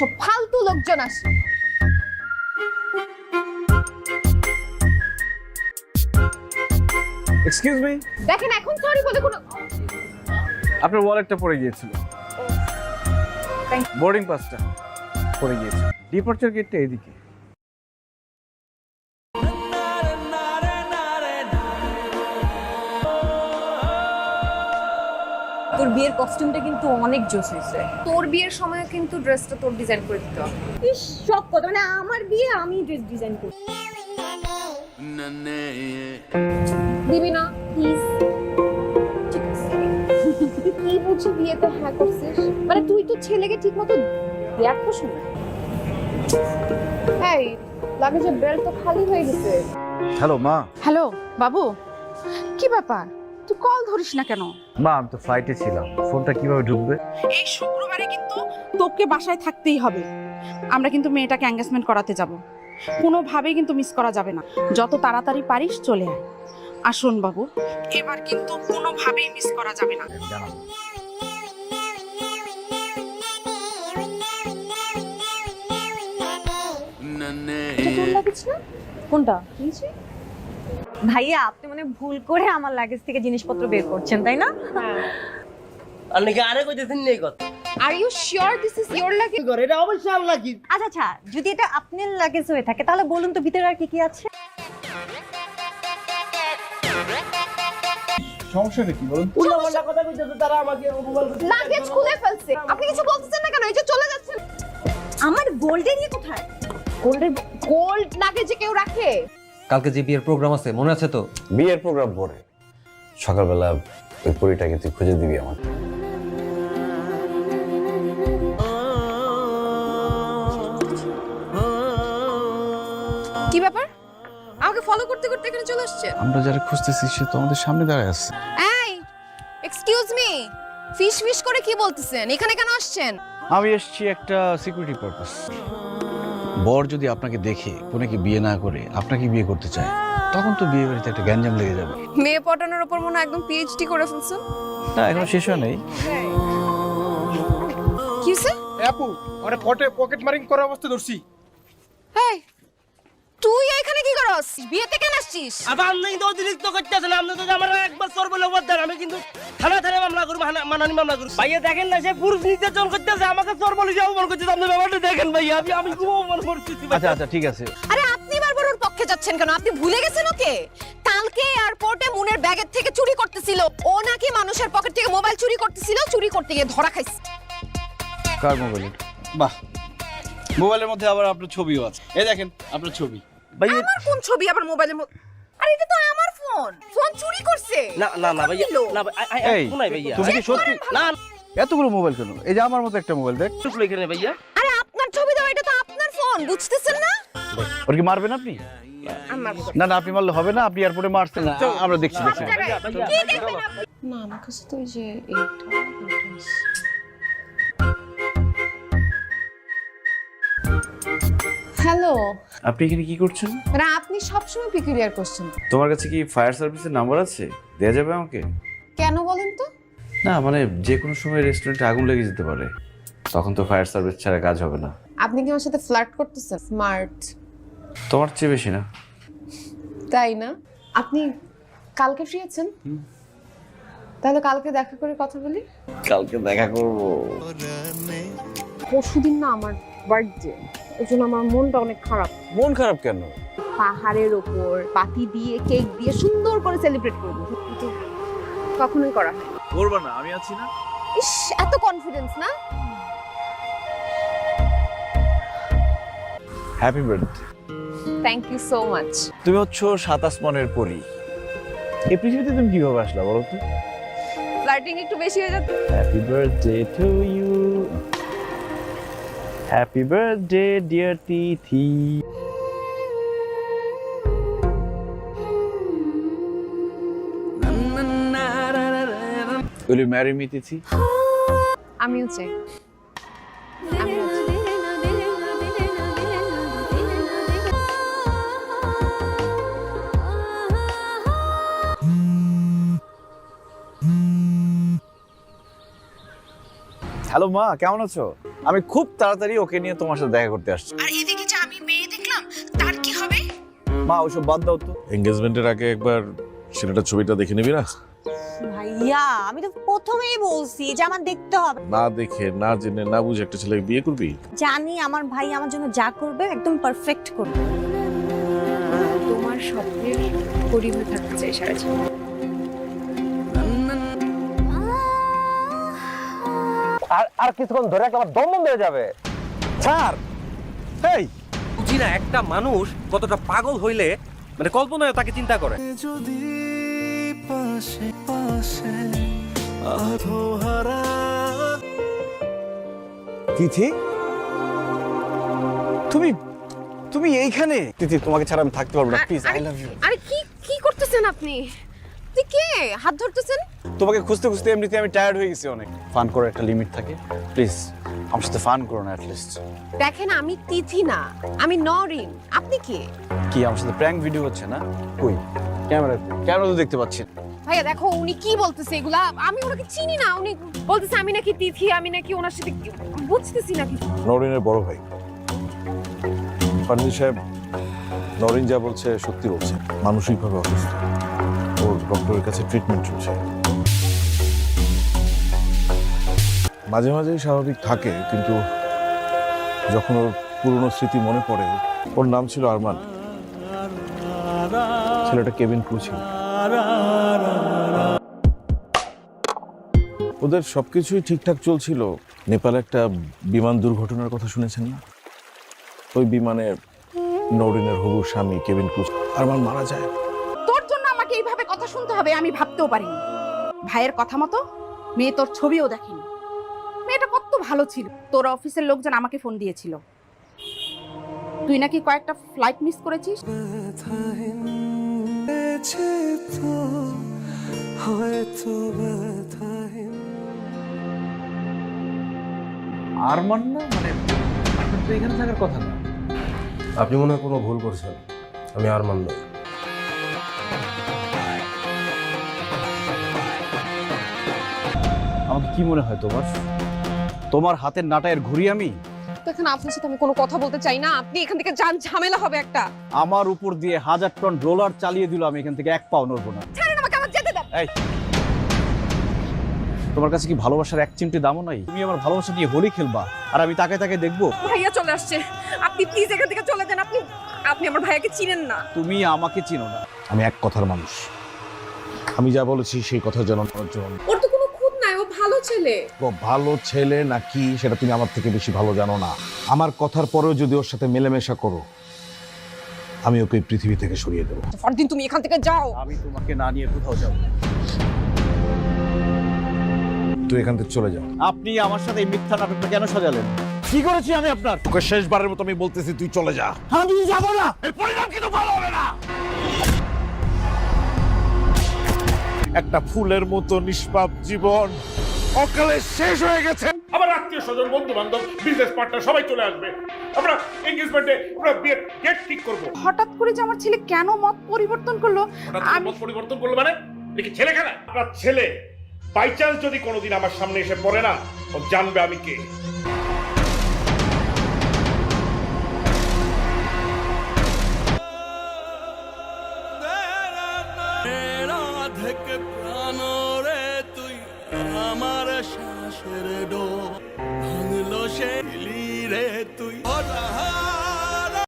সব ফালতু লোকজন আসে। এক্সকিউজ মি দেখেন এখন সরি বলে কোনো আপনার ওয়ালেটটা পড়ে গিয়েছিল। থ্যাংক বোর্ডিং পাসটা পড়ে গিয়েছে ডিপার্চার গেটটা এদিকে। তোর বিয়ের কস্টিউমটা কিন্তু অনেক জোস হয়েছে। তোর বিয়ের সময় কিন্তু ড্রেসটা তোর ডিজাইন করে দিতে হবে। ইস সব কথা। মানে আমার বিয়ে আমি ড্রেস ডিজাইন করি। দিবি না প্লিজ কি বুঝি বিয়েতে হ্যাঁ করছিস? মানে তুই তো ছেলেকে ঠিক মতো দেখো শোনা এই লাগেজের বেল্ট তো খালি হয়ে গেছে। হ্যালো মা। হ্যালো বাবু। কি ব্যাপার? তুই কল ধরিস না কেন? মা আমি তো ফ্লাইটে ছিলাম। ফোনটা কীভাবে ঢুকবে? এই শুক্রবারে কিন্তু তোকে বাসায় থাকতেই হবে। আমরা কিন্তু মেয়েটাকে এঙ্গেজমেন্ট করাতে যাব। কোনোভাবেই কিন্তু মিস করা যাবে না। যত তাড়াতাড়ি পারিস চলে আয়। আসুন বাবু এবার কিন্তু কোনোভাবেই মিস করা যাবে না। কোনটা ভাইয়া আপনি মানে ভুল করে আমার লাগেজ থেকে জিনিসপত্র বের করছেন তাই না? আপনি কি আরে কইতেছেন নেই কথা। Are you sure this is your luggage করে? এটা অবশ্যই আল্লাহ কি আচ্ছা আচ্ছা যদি এটা আপনার লাগেজ হয়ে থাকে তাহলে বলুন তো ভিতরে আর কি কি আছে? সমস্যাটা কি বলুন? উল্টা কথা কইতেছে তারা আমাকে অপমান করছে। লাগেজ খুলে ফেলছে। আপনি কিছু বলতেছেন না কেন? এই যে চলে যাচ্ছেন। আমার গোল্ডেন ইয়ে কোথায়? গোল্ডের গোল্ড লাগেজে কেউ রাখে? কালকে যে বিয়ের প্রোগ্রাম আছে মনে আছে তো? বিয়ের প্রোগ্রাম পরে। সকালবেলা ওই পরিটাকে তুই খুঁজে দিবি আমার কি ব্যাপার? আমাকে ফলো করতে করতে এখানে চলে আসছে? আমরা যারা খুঁজতেছি সে তো আমাদের সামনে দাঁড়ায় আছে। এই এক্সকিউজ মি ফিশ ফিশ করে কি বলতেছেন? এখানে কেন আসছেন? আমি এসেছি একটা সিকিউরিটি পারপাস বর যদি আপনাকে দেখে কোনেকে বিয়ে না করে আপনাকে বিয়ে করতে চায় তখন তো বিয়ে বাড়িতে একটা গ্যাঞ্জাম লেগে যাবে। মেয়ে পটানোর উপর মনে হয় একদম পিএইচডি করে ফেলছেন না এখন শেষ হয় নাই। কি স্যার আপু আরে পটে পকেট মারিং করার অবস্থা ধরছি। এই তুই এখানে কি করস? বিয়েতে কেন আসছিস? আবার আপনি কিন্তু অতিরিক্ত করতেছেন আপনি তো আমার একবার সর বলে দেন আমি কিন্তু থানা থানা মামলা করব মানহানি মামলা করব। ভাইয়া দেখেন না সে পুরুষ নির্যাতন করতেছে আমাকে সর বলে যে অপমান করতেছে। আপনি ব্যাপারটা দেখেন ভাইয়া আমি আমি খুব অপমান করতেছি আচ্ছা আচ্ছা ঠিক আছে। আরে আপনি বারবার ওর পক্ষে যাচ্ছেন কেন? আপনি ভুলে গেছেন ওকে? কালকে এয়ারপোর্টে মুনের ব্যাগের থেকে চুরি করতেছিল। ও নাকি মানুষের পকেট থেকে মোবাইল চুরি করতেছিল চুরি করতে গিয়ে ধরা খাইছে। কার মোবাইল বাহ। মোবাইলের মধ্যে আবার আপনার ছবিও আছে। এই দেখেন আপনার ছবি। ভাইয়া আমার কোন ছবি? আবার মোবাইলের মধ্যে আরে এটা তো আমার ফোন ফোন চুরি করছে। না না না ভাইয়া? না ভাই- আই- আই- এই শোনাই ভাইয়া। তুমি কি সত্যি না এতগুলো মোবাইল কেন? এই যে আমার মতো একটা মোবাইল দেখ। না এখানে ভাইয়া। আরে আপনার ছবি দাও এটা তো আপনার ফোন বুঝতেছেন না? ওর কি মারবেন আপনি? না না আপনি মারলে হবে না আপনি এয়ারপোর্টে মারছেন আমরা দেখছি দেখছি। কি দেখবেন আপনি? না আমার কাছে তো ওই যে এইটা হ্যালো। আপনি এখানে কি করছেন? মানে আপনি সবসময় পিকুলিয়ার কোশ্চেন তোমার কাছে কি ফায়ার সার্ভিসের নাম্বার আছে? দেয়া যাবে আমাকে? কেন বলেন তো? না মানে যে কোনো সময় রেস্টুরেন্টে আগুন লেগে যেতে পারে। তখন তো ফায়ার সার্ভিস ছাড়া কাজ হবে না। আপনি কি আমার সাথে ফ্লার্ট করতেছেন? স্মার্ট তোমার চেয়ে বেশি না। তাই না? আপনি কালকে ফ্রি আছেন? তাহলে কালকে দেখা করে কথা বলি? কালকে দেখা করব। পরশুদিন না আমার বার্থডে এই জন্য আমার মনটা অনেক খারাপ। মন খারাপ কেন? পাহাড়ের ওপর পাতি দিয়ে কেক দিয়ে সুন্দর করে সেলিব্রেট করব। কিন্তু কখনোই করা হয় করব না আমি আছি না। ইস এত কনফিডেন্স না? Happy birthday thank you so much তুমি হচ্ছ সাত আসমানের পরি। এই পৃথিবীতে তুমি কীভাবে আসলা বলো তো? ফ্লার্টিং একটু বেশি হয়ে যাচ্ছে। Happy birthday to you happy birthday dear Tithi Will you marry me, আমিও চাই। আমিও চাই। হ্যালো মা কেমন আছো? আমি খুব তাড়াতাড়ি ওকে নিয়ে তোমার সাথে দেখা করতে আসছি। আর এদিকে যে আমি মেয়ে দেখলাম তার কি হবে? মা ওইসব বাদ দাও তো। এঙ্গেজমেন্টের আগে একবার ছেলেটার ছবিটা দেখে নিবি না? ভাইয়া আমি তো প্রথমেই বলছি যে আমার দেখতে হবে। না দেখে না জেনে না বুঝে একটা ছেলে বিয়ে করবি? জানি আমার ভাই আমার জন্য যা করবে একদম পারফেক্ট করবে। তোমার স্বপ্নের পরিবার থাকতে চাই সারা জীবন। আর আর কিছুক্ষণ ধরে একটা আমার দম বন্ধ হয়ে যাবে। ছাড় এই! বুঝি না একটা মানুষ কতটা পাগল হইলে মানে কল্পনায় তাকে চিন্তা করে। তিথি? তুমি তুমি এইখানে? তিথি তোমাকে ছাড়া আমি থাকতে পারব না প্লিজ আই লাভ ইউ আরে কি কি করতেছেন আপনি? তুই কে? হাত ধরতেছেন? তোমাকে খুঁজতে খুঁজতে এমনিতে আমি টায়ার্ড হয়ে গেছি অনেক। ফান করার একটা লিমিট থাকে। প্লিজ আমার সাথে ফান করো না অ্যাটলিস্ট দেখেন আমি তিথি না। আমি নরিন। আপনি কে? কি আমার সাথে প্র্যাঙ্ক ভিডিও হচ্ছে না? কই? ক্যামেরা ক্যামেরা তো দেখতে পাচ্ছি না। ভাইয়া দেখো উনি কি বলতেছে এগুলা? আমি ওনাকে চিনি না। উনি বলতেছে আমি নাকি তিথি আমি নাকি ওনার সাথে কি- বুঝতেছি না কিছু। নরিনের বড় ভাই। ফারমিন সাহেব নরিন যা বলছে সত্যি বলছে। মানসিকভাবে অসুস্থ। ডক্টরের কাছে ট্রিটমেন্ট চলছে। মাঝে মাঝে স্বাভাবিক থাকে, কিন্তু যখন ওর পুরনো স্মৃতি মনে পড়ে, ওর নাম ছিল আরমান। ছেলেটা কেবিন ক্রু ছিল। ওদের সব কিছুই ঠিকঠাক চলছিল। নেপালে একটা বিমান দুর্ঘটনার কথা শুনেছেন না? ওই বিমানে নরিনের হবু স্বামী কেবিন ক্রুজ আরমান মারা যায়। কথা শুনতে হবে আমি ভাবতেও পারিনি। ভাইয়ের কথা মতো মেয়ে তোর ছবিও দেখেনি। মেয়েটা কত ভালো ছিল। তোর অফিসের লোকজন আমাকে ফোন দিয়েছিল। তুই নাকি কয়েকটা ফ্লাইট মিস করেছিস? আরমান না মানে আপনার তো এখানে থাকার কথা না। আপনি মনে হয় কোনো ভুল করছেন। আমি আর মানব আমাকে কি মনে হয় তোমার? তোমার হাতের নাটায়ের ঘুরি আমি? দেখেন আপনার সাথে আমি কোনো কথা বলতে চাই না। আপনি এখান থেকে যান ঝামেলা হবে একটা। আমার উপর দিয়ে হাজার টন রোলার চালিয়ে দিল আমি এখান থেকে এক পাও নড়বো না। ছাড়েন আমাকে আমার যেতে দেন। এই তোমার কাছে কি ভালোবাসার এক চিমটি দামও নাই? তুমি আমার ভালোবাসা নিয়ে হোলি খেলবা আর আমি তাকে তাকে দেখব? ভাইয়া চলে আসছে। আপনি প্লিজ এখান থেকে চলে যান। আপনি আপনি আমার ভাইয়াকে চিনেন না। তুমি আমাকে চিনো না। আমি এক কথার মানুষ। আমি যা বলেছি সেই কথা জানানোর জন্য। ওর তো ভালো ছেলে। ও ভালো ছেলে নাকি সেটা তুমি আমার থেকে বেশি ভালো জানো না। আমার কথার পরেও যদি ওর সাথে মেলামেশা করো আমি ওকে এই পৃথিবী থেকে সরিয়ে দেবো। পরদিন তুমি এখান থেকে যাও। আমি তোমাকে না নিয়ে কোথাও যাব। তুই এখান থেকে চলে যাও। আপনি আমার সাথে এই মিথ্যা নাটকটা কেন সাজালেন? কি করেছি আমি আপনার? তোকে শেষবারের মতো আমি বলতেছি তুই চলে যা। আমি যাব না। এর পরিণাম কিন্তু ভালো হবে না। একটা ফুলের মতো নিষ্পাপ জীবন। অকালে শেষ হয়ে গেছে। আমার আত্মীয় স্বজন বন্ধু বান্ধব বিজনেস পার্টনার সবাই চলে আসবে। আমরা এঙ্গেজমেন্টে আমরা বিয়ের ডেট ঠিক করব। হঠাৎ করে যে আমার ছেলে কেন মত পরিবর্তন করল আমি- মত পরিবর্তন করল মানে? দেখি ছেলে খেলা? আপনার ছেলে বাই চান্স যদি কোনোদিন আমার সামনে এসে পড়ে না ও জানবে আমি কে। তুই আমার শ্বাসের ডো ভাঙলো সে তুই।